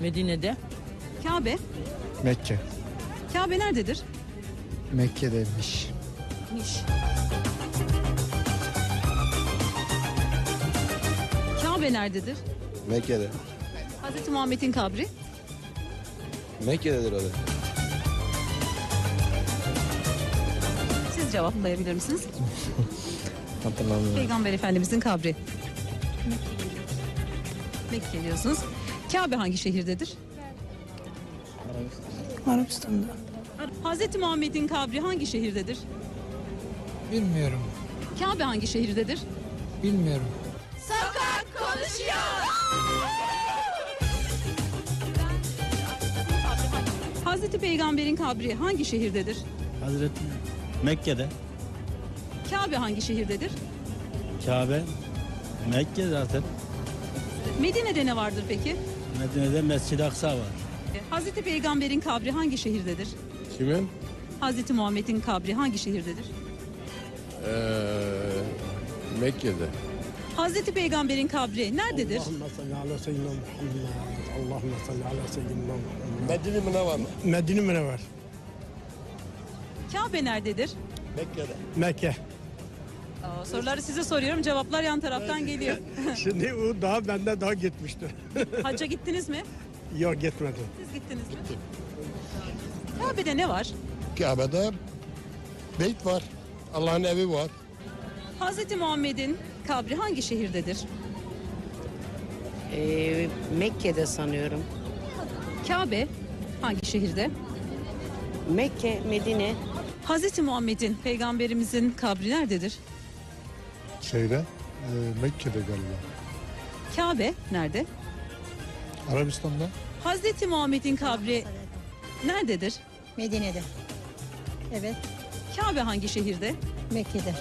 Medine'de. Kabe. Mekke. Kabe nerededir? Mekke'deymiş. Miş. Kabe nerededir? Mekke'de. Hazreti Muhammed'in kabri. Mekke'dedir o da. Siz cevaplayabilir misiniz? Hatırlamıyorum. Peygamber Efendimizin kabri. Mekke diyorsunuz. Kabe hangi şehirdedir? Arabistan'da. Hazreti Muhammed'in kabri hangi şehirdedir? Bilmiyorum. Kabe hangi şehirdedir? Bilmiyorum. Hazreti Peygamber'in kabri hangi şehirdedir? Hazreti Mekke'de. Kabe hangi şehirdedir? Kabe Mekke zaten. Medine'de ne vardır peki? Medine'de Mescid-i Aksa var. E, Hazreti Peygamber'in kabri hangi şehirdedir? Kimin? Hazreti Muhammed'in kabri hangi şehirdedir? Ee, Mekke'de. Hazreti Peygamber'in kabri nerededir? Allahümme salli ala seyyidina Muhammed. Allahümme salli ala seyyidina Muhammed. Medine mi ne var? Medine mi ne var? Kabe nerededir? Mekke'de. Mekke Aa, soruları size soruyorum cevaplar yan taraftan geliyor. Şimdi o daha benden daha gitmişti Hacca gittiniz mi? Yok gitmedi Siz gittiniz mi? Kabe'de ne var? Kabe'de beyt var. Allah'ın evi var. Hazreti Muhammed'in kabri hangi şehirdedir? Ee, Mekke'de sanıyorum. Kabe hangi şehirde? Mekke, Medine. Hazreti Muhammed'in peygamberimizin kabri nerededir? Şeyde, e, Mekke'de galiba. Kabe nerede? Arabistan'da. Hazreti Muhammed'in kabri nerededir? Medine'de. Evet. Kabe hangi şehirde? Mekke'de.